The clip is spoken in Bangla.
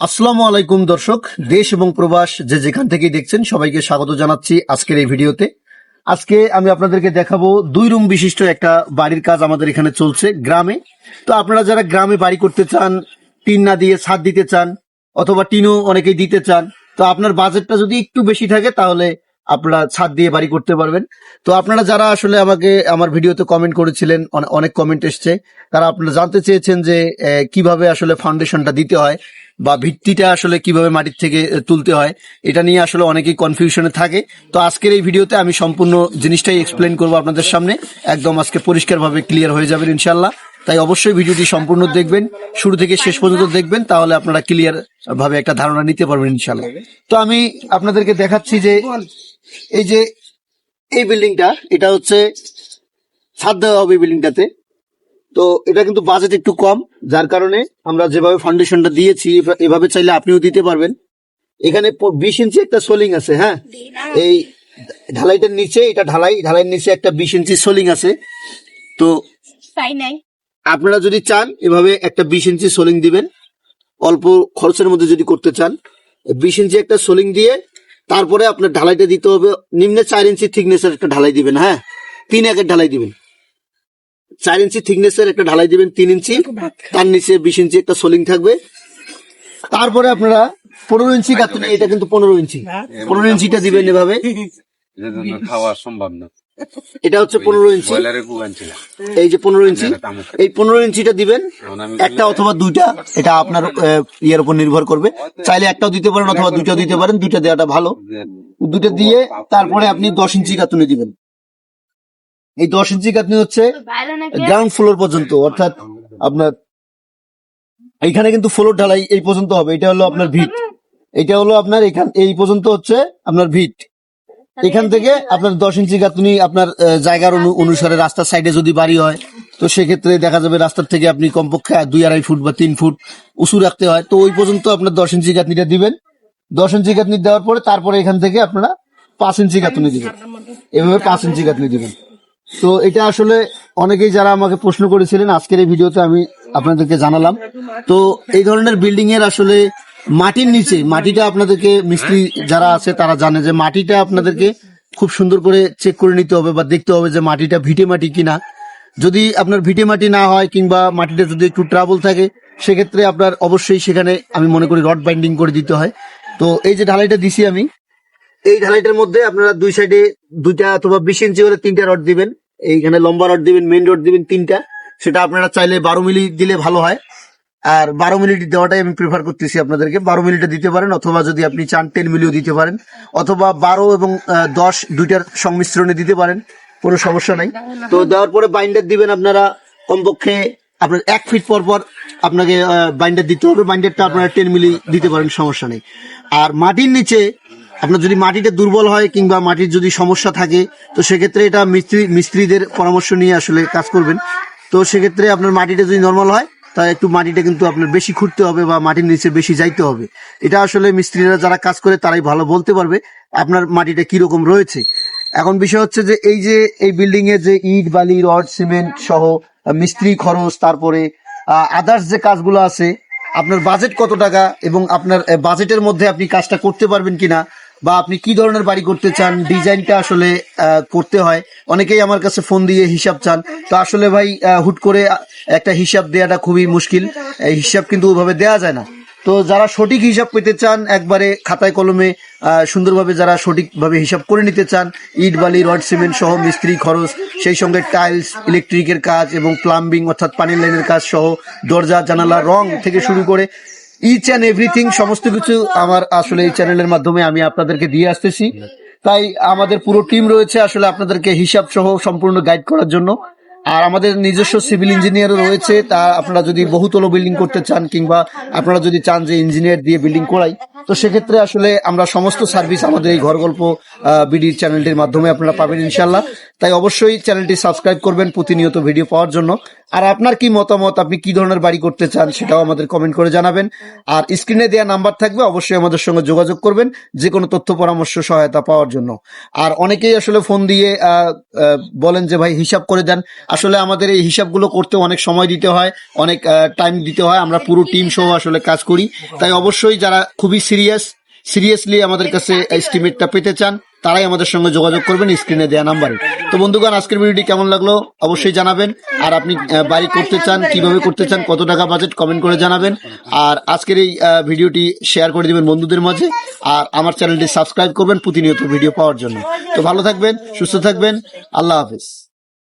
আসসালামু আলাইকুম, দর্শক। দেশ এবং প্রবাস যে যেখান থেকে দেখছেন, সবাইকে স্বাগত জানাচ্ছি আজকের এই ভিডিওতে। আজকে আমি আপনাদেরকে দেখাবো দুই রুম বিশিষ্ট একটা বাড়ির কাজ আমাদের এখানে চলছে গ্রামে। তো আপনারা যারা গ্রামে বাড়ি করতে চান, টিন না দিয়ে ছাদ দিতে চান, অথবা টিনও অনেকেই দিতে চান, তো আপনার বাজেটটা যদি একটু বেশি থাকে, তাহলে আপনারা ছাদ দিয়ে বাড়ি করতে পারবেন। তো আপনারা যারা আসলে আমাকে, আমার ভিডিওতে কমেন্ট করেছিলেন অনেক কমেন্ট এসছে। তারা আপনারা জানতে চেয়েছেন যে কীভাবে আসলে ফাউন্ডেশনটা দিতে হয় বা ভিত্তিটা আসলে কীভাবে মাটির থেকে তুলতে হয়, এটা নিয়ে আসলে অনেকেই কনফিউশনে থাকে। তো আজকের এই ভিডিওতে আমি সম্পূর্ণ জিনিসটাই এক্সপ্লেন করব আপনাদের সামনে। একদম আজকে পরিষ্কারভাবে ক্লিয়ার হয়ে যাবেন ইনশাল্লাহ তাই অবশ্যই ভিডিওটি সম্পূর্ণ দেখবেন, শুরু থেকে শেষ পর্যন্ত দেখবেন, তাহলে আপনারা ক্লিয়ার ভাবে একটা ধারণা নিতে পারবেন ইনশাল্লাহ তো আমি আপনাদেরকে দেখাচ্ছি যে এই যে এই বিল্ডিংটা, এটা হচ্ছে ছাদ দেওয়া হবে বিল্ডিংটাতে। তো এটা কিন্তু বাজেট একটু কম, যার কারণে আমরা যেভাবে ফাউন্ডেশনটা দিয়েছি এভাবে চাইলে আপনিও দিতে পারবেন। এখানে বিশ ইঞ্চি একটা সোলিং আছে হ্যাঁ? এই ঢালাইটার নিচে, এটা ঢালাই, ঢালাইয়ের নিচে একটা বিশ ইঞ্চি সোলিং আছে। তো নাই আপনারা যদি চান এভাবে একটা বিশ ইঞ্চি সোলিং দিবেন অল্প খরচের মধ্যে যদি করতে চান বিশ ইঞ্চি একটা সোলিং দিয়ে তারপরে আপনার ঢালাইটা দিতে হবে নিম্নে চার ইঞ্চি থিকনেসের একটা ঢালাই দিবেন হ্যাঁ? তিন একের ঢালাই দিবেন। চার ইঞ্চি থিকনেসের একটা ঢালাই দিবেন তিন ইঞ্চি। তার নিচে বিশ ইঞ্চি একটা সোলিং থাকবে। তারপরে আপনারা পনেরো ইঞ্চি এটা কিন্তু পনেরো ইঞ্চি। পনেরো ইঞ্চিটা দিবেন এভাবে। খাওয়া সম্ভব না। এটা হচ্ছে পনেরো ইঞ্চি। এই যে পনেরো ইঞ্চি এই পনেরো ইঞ্চিটা দিবেন একটা অথবা দুইটা এটা আপনার ইয়ের উপর নির্ভর করবে। চাইলে একটাও দিতে পারেন অথবা দুইটাও দিতে পারেন দুইটা দেওয়াটা ভালো। দুইটা দিয়ে তারপরে আপনি দশ ইঞ্চি গাঁথুনি দিবেন। এই দশ ইঞ্চি গাঁথুনি হচ্ছে গ্রাউন্ড ফ্লোর পর্যন্ত অর্থাৎ আপনার এইখানে কিন্তু ফ্লোর ঢালাই এই পর্যন্ত হবে। এটা হলো আপনার ভিট এটা হলো আপনার এখান এই পর্যন্ত হচ্ছে আপনার ভিট এখান থেকে আপনার দশ ইঞ্চি গাঁথুনি আপনার জায়গার অনু- অনুসারে রাস্তার সাইডে যদি বাড়ি হয় তো সেক্ষেত্রে দেখা যাবে রাস্তার থেকে আপনি কমপক্ষে দুই আড়াই ফুট বা তিন ফুট উঁচু রাখতে হয়। তো ওই পর্যন্ত আপনার দশ ইঞ্চি গাঁথনিটা দিবেন। দশ ইঞ্চি গাঁথনি দেওয়ার পরে তারপরে এখান থেকে আপনারা পাঁচ ইঞ্চি গাঁথনি দিবেন। এভাবে পাঁচ ইঞ্চি গাঁথনি দিবেন। তো এটা আসলে অনেকেই যারা আমাকে প্রশ্ন করেছিলেন আজকের এই ভিডিওতে আমি আপনাদেরকে জানালাম। তো এই ধরনের বিল্ডিং এর আসলে মাটির নিচে, মাটিটা আপনাদেরকে মিস্ত্রি যারা আছে তারা জানে যে মাটিটা আপনাদেরকে খুব সুন্দর করে চেক করে নিতে হবে বা দেখতে হবে যে মাটিটা ভিটে মাটি কিনা। যদি আপনার ভিটে মাটি না হয় কিংবা মাটিটা যদি একটু ট্রাবল থাকে, সেক্ষেত্রে আপনার অবশ্যই সেখানে আমি মনে করি রড বাইন্ডিং করে দিতে হয়। তো এই যে ঢালাইটা দিছি আমি, এই ঢালাইটার মধ্যে আপনারা দুই সাইডে দুইটা অথবা বিশ ইঞ্চি করে তিনটা রড দিবেন। এইখানে লম্বা রড দিবেন মেন রড দিবেন তিনটা। সেটা আপনারা চাইলে বারো মিলি দিলে ভালো হয়। আর বারো মিনিট দেওয়াটাই আমি প্রিফার করতেছি আপনাদেরকে। বারো মিনিটে দিতে পারেন, অথবা যদি আপনি চান টেন মিলিও দিতে পারেন, অথবা বারো এবং দশ দুইটার সংমিশ্রণে দিতে পারেন, কোনো সমস্যা নাই। তো দেওয়ার পরে বাইন্ডার দিবেন আপনারা কমপক্ষে আপনার এক ফিট পর পর আপনাকে বাইন্ডার দিতে হবে। বাইন্ডারটা আপনারা টেন মিলি দিতে পারেন, সমস্যা নেই। আর মাটির নিচে আপনার যদি মাটিটা দুর্বল হয় কিংবা মাটির যদি সমস্যা থাকে, তো সেক্ষেত্রে এটা মিস্ত্রি, মিস্ত্রিদের পরামর্শ নিয়ে আসলে কাজ করবেন। তো সেক্ষেত্রে আপনার মাটিটা যদি নর্মাল হয় তাহলে একটু মাটিটা কিন্তু আপনার বেশি খুঁড়তে হবে বা মাটির নিচে বেশি যাইতে হবে। এটা আসলে মিস্ত্রিরা যারা কাজ করে তারাই ভালো বলতে পারবে আপনার মাটিটা কীরকম রয়েছে। এখন বিষয় হচ্ছে যে এই যে এই বিল্ডিং এর যে ইট, বালি, রড, সিমেন্ট সহ মিস্ত্রি খরচ, তারপরে আদার্স যে কাজগুলো আছে, আপনার বাজেট কত টাকা এবং আপনার বাজেটের মধ্যে আপনি কাজটা করতে পারবেন কিনা বা আপনি কি ধরনের বাড়ি করতে চান? ডিজাইনটা আসলে করতে হয়। অনেকেই আমার কাছে ফোন দিয়ে হিসাব চান। তো আসলে ভাই হুট করে একটা হিসাব দেওয়াটা খুবই মুশকিল। হিসাব কিন্তু ওইভাবে দেওয়া যায় না। তো যারা সঠিক হিসাব পেতে চান, একবারে খাতায় কলমে সুন্দরভাবে যারা সঠিকভাবে হিসাব করে নিতে চান, ইট, বালি, রড, সিমেন্ট সহ মিস্ত্রি, খরচ, সেই সঙ্গে টাইলস, ইলেকট্রিকের কাজ এবং প্লাম্বিং অর্থাৎ পানির লাইনের কাজ সহ দরজা, জানালা, রং থেকে শুরু করে ইচ অ্যান্ড এভরিথিং সমস্ত কিছু আমার আসলে এই চ্যানেলের মাধ্যমে আমি আপনাদেরকে দিয়ে আসতেছি। তাই আমাদের পুরো টিম রয়েছে আসলে আপনাদেরকে হিসাব সহ সম্পূর্ণ গাইড করার জন্য। আর আমাদের নিজস্ব সিভিল ইঞ্জিনিয়ারও রয়েছে, তা আপনারা যদি বহুতল বিল্ডিং করতে চান কিংবা আপনারা যদি চান যে ইঞ্জিনিয়ার দিয়ে বিল্ডিং করাই, তো সেক্ষেত্রে আসলে আমরা সমস্ত সার্ভিস আমাদের এই ঘর গল্প বিডি চ্যানেলটির মাধ্যমে আপনারা পাবেন ইনশাল্লাহ তাই অবশ্যই চ্যানেলটি সাবস্ক্রাইব করবেন প্রতিনিয়ত ভিডিও পাওয়ার জন্য। আর আপনার কি মতামত? আপনি কি ধরনের বাড়ি করতে চান সেটাও আমাদের কমেন্ট করে জানাবেন। আর স্ক্রিনে দেওয়া নাম্বার থাকবে, অবশ্যই আমাদের সঙ্গে যোগাযোগ করবেন যে কোনো তথ্য পরামর্শ, সহায়তা পাওয়ার জন্য। আর অনেকেই আসলে ফোন দিয়ে বলেন যে, ভাই, হিসাব করে দেন। আসলে আমাদের এই হিসাবগুলো করতে অনেক সময় দিতে হয়, অনেক টাইম দিতে হয়। আমরা পুরো টিম সহ আসলে কাজ করি। তাই অবশ্যই যারা খুবই সিরিয়াস সিরিয়াসলি আমাদের কাছে এস্টিমেটটা পেতে চান তারাই আমাদের সঙ্গে যোগাযোগ করবেন স্ক্রিনে দেওয়া নাম্বারে তো বন্ধুগণ, আজকের ভিডিওটি কেমন লাগল? অবশ্যই জানাবেন। আর আপনি বাড়ি করতে চান, কীভাবে করতে চান, কত টাকা বাজেট কমেন্ট করে জানাবেন। আর আজকের এই ভিডিওটি শেয়ার করে দেবেন বন্ধুদের মাঝে। আর আমার চ্যানেলটি সাবস্ক্রাইব করবেন প্রতিনিয়ত ভিডিও পাওয়ার জন্য। তো ভালো থাকবেন, সুস্থ থাকবেন। আল্লাহ হাফিজ।